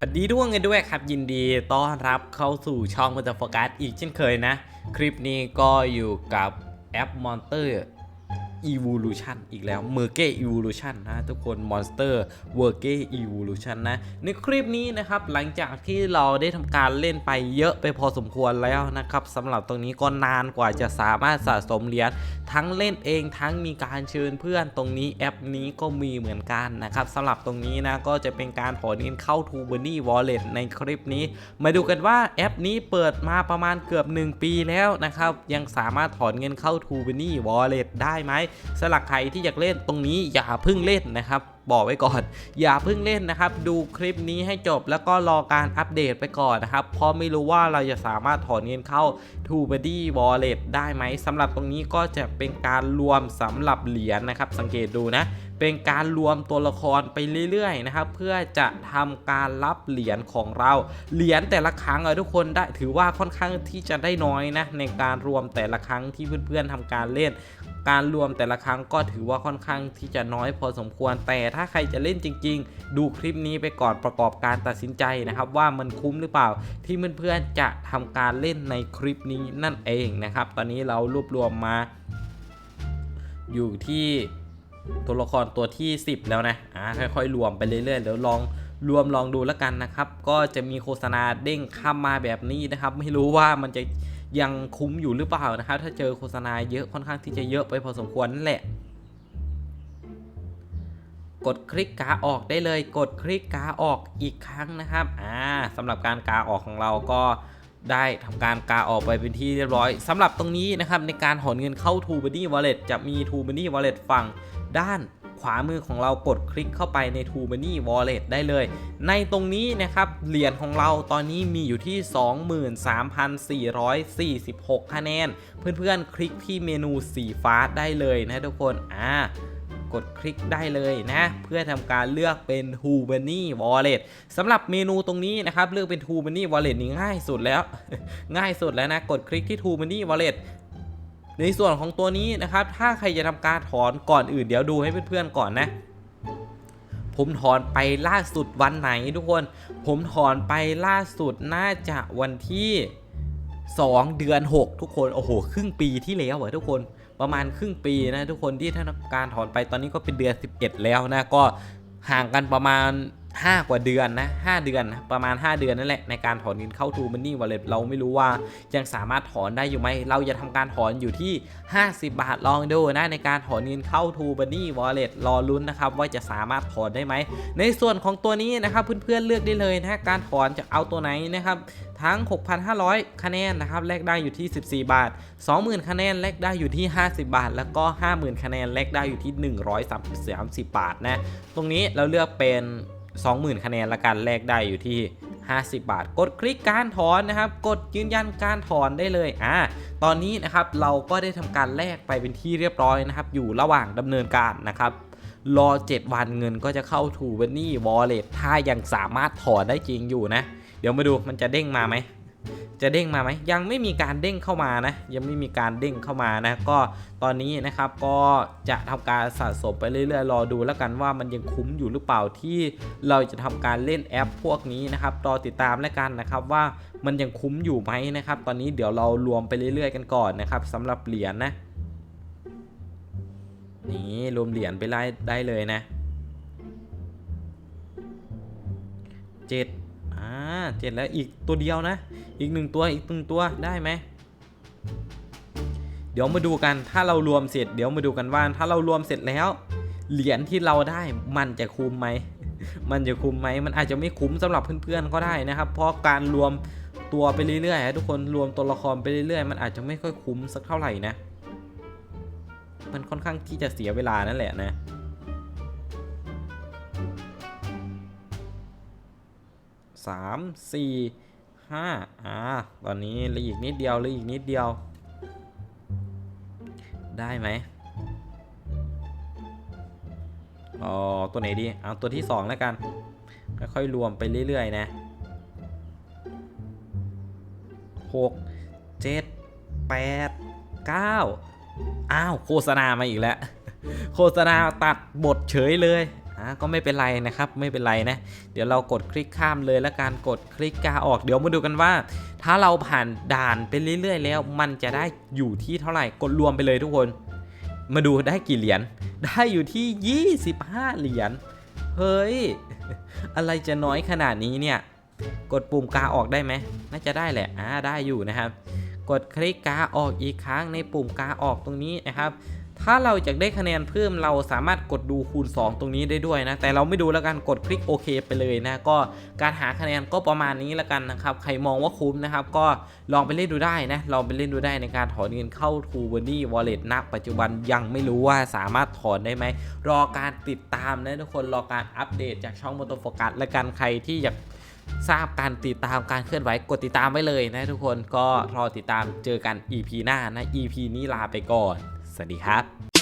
สวัสดีทุกคนกันด้วยครับ ยินดีต้อนรับเข้าสู่ช่องมันจะโฟกัสอีกเช่นเคยนะ คลิปนี้ก็อยู่กับแอปมอนเตอร์ Evolution อีกแล้ว m e r g e Evolution นะทุกคน Monster w o r g e Evolution นะ ในคลิปนี้นะครับ หลังจากที่เราได้ทำการเล่นไปเยอะไปพอสมควรแล้วนะครับสำหรับตรงนี้ก็นานกว่าจะสามารถสะสมเหรียญทั้งเล่นเองทั้งมีการเชิญเพื่อนตรงนี้แอปนี้ก็มีเหมือนกันนะครับสำหรับตรงนี้นะก็จะเป็นการถอนเงินเข้า t o b u n n y Wallet ในคลิปนี้ มาดูกันว่าแอปนี้เปิดมาประมาณเกือบ 1 ปีแล้วนะครับ ยังสามารถถอนเงินเข้า t o b u n n y Wallet ได้ไหมสำหรับใครที่อยากเล่นตรงนี้อย่าเพึ่งเล่นนะครับ บอกไว้ก่อน อย่าเพิ่งเล่นนะครับ ดูคลิปนี้ให้จบแล้วก็รอการอัปเดตไปก่อนนะครับ เพราะไม่รู้ว่าเราจะสามารถถอนเงินเข้า t o b u d d y Wallet ได้ไหมสำหรับตรงนี้ก็จะเป็นการรวมสำหรับเหรียญนะครับ สังเกตดูนะเป็นการรวมตัวละครไปเรื่อยๆนะครับเพื่อจะทำการรับเหรียญของเรา เหรียญแต่ละครั้งอะทุกคนได้ถือว่าค่อนข้างที่จะได้น้อยนะในการรวมแต่ละครั้งที่เพื่อนๆทำการเล่น การรวมแต่ละครั้งก็ถือว่าค่อนข้างที่จะน้อยพอสมควร แต่ถ้าใครจะเล่นจริง ๆ ดูคลิปนี้ไปก่อนประกอบการตัดสินใจนะครับว่ามันคุ้มหรือเปล่าที่เพื่อนๆจะทำการเล่นในคลิปนี้นั่นเองนะครับ ตอนนี้เรารวบรวมมา อยู่ที่ตัวละครตัวที่ 10 แล้วนะอ่าค่อยๆ รวมไปเรื่อยๆเดี๋ยวลองรวมลองดูแล้วกันนะครับ ก็จะมีโฆษณาเด้งข้ามมาแบบนี้นะครับ ไม่รู้ว่ามันจะ ยังคุ้มอยู่หรือเปล่านะครับถ้าเจอโฆษณาเยอะค่อนข้างที่จะเยอะไปพอสมควรนั่นแหละ กดคลิกกาออกได้เลย กดคลิกกาออกอีกครั้งนะครับอ่าสำหรับการกาออกของเราก็ได้ทำการกาออกไปเป็นที่เรียบร้อยสำหรับตรงนี้นะครับในการถอนเงินเข้า t o b u n n y Wallet จะมี t o b u n n y Wallet ฝั่งด้าน ขวามือของเรากดคลิกเข้าไปใน t o b u n n y Wallet ได้เลย ในตรงนี้นะครับเหรียญของเราตอนนี้มีอยู่ที่ 23,446 คะแนน เพื่อนๆ คลิกที่เมนูสีฟ้าได้เลยนะทุกคนอ่ากดคลิกได้เลยนะ เพื่อทำการเลือกเป็น t o b u n n y Wallet สำหรับเมนูตรงนี้นะครับ เลือกเป็น t o b u n n y Wallet นี่ง่ายสุดแล้ว ง่ายสุดแล้วนะ กดคลิกที่ t o b u n n y Wallet ในส่วนของตัวนี้นะครับ ถ้าใครจะทำการถอนก่อนอื่นเดี๋ยวดูให้เพื่อนๆก่อนนะ ผมถอนไปล่าสุดวันไหนทุกคน ผมถอนไปล่าสุดน่าจะวันที่2 เดือน 6 ทุกคนโอ้โหครึ่งปีที่แล้วอทุกคนประมาณครึ่งปีนะทุกคนที่ท่านการถอนไปตอนนี้ก็เป็นเดือน 11 แล้วนะก็ห่างกันประมาณ 5 กว่าเดือนนะ5เดือนนะประมาณ 5 เดือนนั่นแหละในการถอนเงินเข้า t ูมันนี่วอลเล็ตเราไม่รู้ว่ายังสามารถถอนได้อยู่ไหม เราจะทำการถอนอยู่ที่ 50 บาทลองดูนะในการถอนเงินเข้า t ูบันนี่วอลเล็ตรอลุ้นนะครับว่าจะสามารถถอนได้ไหม ในส่วนของตัวนี้นะครับเพื่อนๆเลือกได้เลยนะการถอนจะเอาตัวไหนนะครับทั้ง 6,500 คะแนนนะครับแลกได้อยู่ที่ 14 บาท 20,000 คะแนนแลกได้อยู่ที่ 50 บาท แล้วก็ 50,000 คะแนนแลกได้อยู่ที่ 130บาทนะ ตรงนี้เราเลือกเป็น 20,000 คะแนนละกันแลกได้อยู่ที่ 50 บาท กดคลิกการถอนนะครับ กดยืนยันการถอนได้เลยอ่าตอนนี้นะครับเราก็ได้ทำการแลกไปเป็นที่เรียบร้อยนะครับ อยู่ระหว่างดำเนินการนะครับรอ 7 วันเงินก็จะเข้าถูเวนนี่วอลเล็ตถ้ายังสามารถถอนได้จริงอยู่นะ เดี๋ยวมาดูมันจะเด้งมาไหม จะเด้งมาไหมยังไม่มีการเด้งเข้ามานะ ยังไม่มีการเด้งเข้ามานะ ก็ตอนนี้นะครับก็จะทำการสะสมไปเรื่อยๆ รอดูแล้วกันว่ามันยังคุ้มอยู่หรือเปล่าที่เราจะทำการเล่นแอปพวกนี้นะครับรอติดตามแล้วกันนะครับว่ามันยังคุ้มอยู่ไหมนะครับ ตอนนี้เดี๋ยวเรารวมไปเรื่อยๆ กันก่อนนะครับสำหรับเหรียญนะนี่รวมเหรียญไปไล่ได้เลยนะเจ็ด เจ็ดแล้วอีกตัวเดียวนะ อีกหนึ่งตัวอีกหนึ่งตัวได้ไหมเดี๋ยวมาดูกันถ้าเรารวมเสร็จเดี๋ยวมาดูกันว่าถ้าเรารวมเสร็จแล้ว เหรียญที่เราได้มันจะคุ้มไหมมันจะคุ้มไหมมันอาจจะไม่คุ้มสำหรับเพื่อนๆก็ได้นะครับ เพราะการรวมตัวไปเรื่อยๆทุกคนรวมตัวละครไปเรื่อยๆ มันอาจจะไม่ค่อยคุ้มสักเท่าไหร่นะ มันค่อนข้างที่จะเสียเวลานั่นแหละนะ สามสี่ห้าอ่าตอนนี้เหลืออีกนิดเดียวเหลืออีกนิดเดียว ได้ไหมอ๋อตัวไหนดีเอาตัวที่สองแล้วกันค่อยๆรวมไปเรื่อยๆนะหกเจ็ดแปดเก้าอ้าว โฆษณามาอีกแล้ว โฆษณาตัดบทเฉยเลย อ่าก็ไม่เป็นไรนะครับไม่เป็นไรนะ เดี๋ยวเรากดคลิกข้ามเลยและการกดคลิกกาออกเดี๋ยวมาดูกันว่า ถ้าเราผ่านด่านไปเรื่อย ๆ แล้ว มันจะได้อยู่ที่เท่าไหร่กดรวมไปเลยทุกคน มาดูได้กี่เหรียญได้อยู่ที่ 25 เหรียญเฮ้ยอะไรจะน้อยขนาดนี้เนี่ยกดปุ่มกาออกได้ไหมน่าจะได้แหละอ่าได้อยู่นะครับ กดคลิกกาออกอีกครั้งในปุ่มกาออกตรงนี้นะครับ ถ้าเราอยากได้คะแนนเพิ่มเราสามารถกดดูคูณ 2 ตรงนี้ได้ด้วยนะ แต่เราไม่ดูแล้วกันกดคลิกโอเคไปเลยนะ ก็การหาคะแนนก็ประมาณนี้แล้วกันนะครับ ใครมองว่าคุ้มนะครับ ก็ลองไปเล่นดูได้นะ ลองไปเล่นดูได้ในการถอนเงินเข้า t ู b บ n y Wallet ณปัจจุบันยังไม่รู้ว่าสามารถถอนได้ไหม รอการติดตามนะทุกคนรอการอัปเดตจากช่องม o โตโฟกัสและกันใครที่อยากทราบการติดตามการเคลื่อนไหวกดติดตามไว้เลยนะทุกคนก็รอติดตามเจอกัน EP หน้านะ EP นี้ลาไปก่อน สวัสดีครับ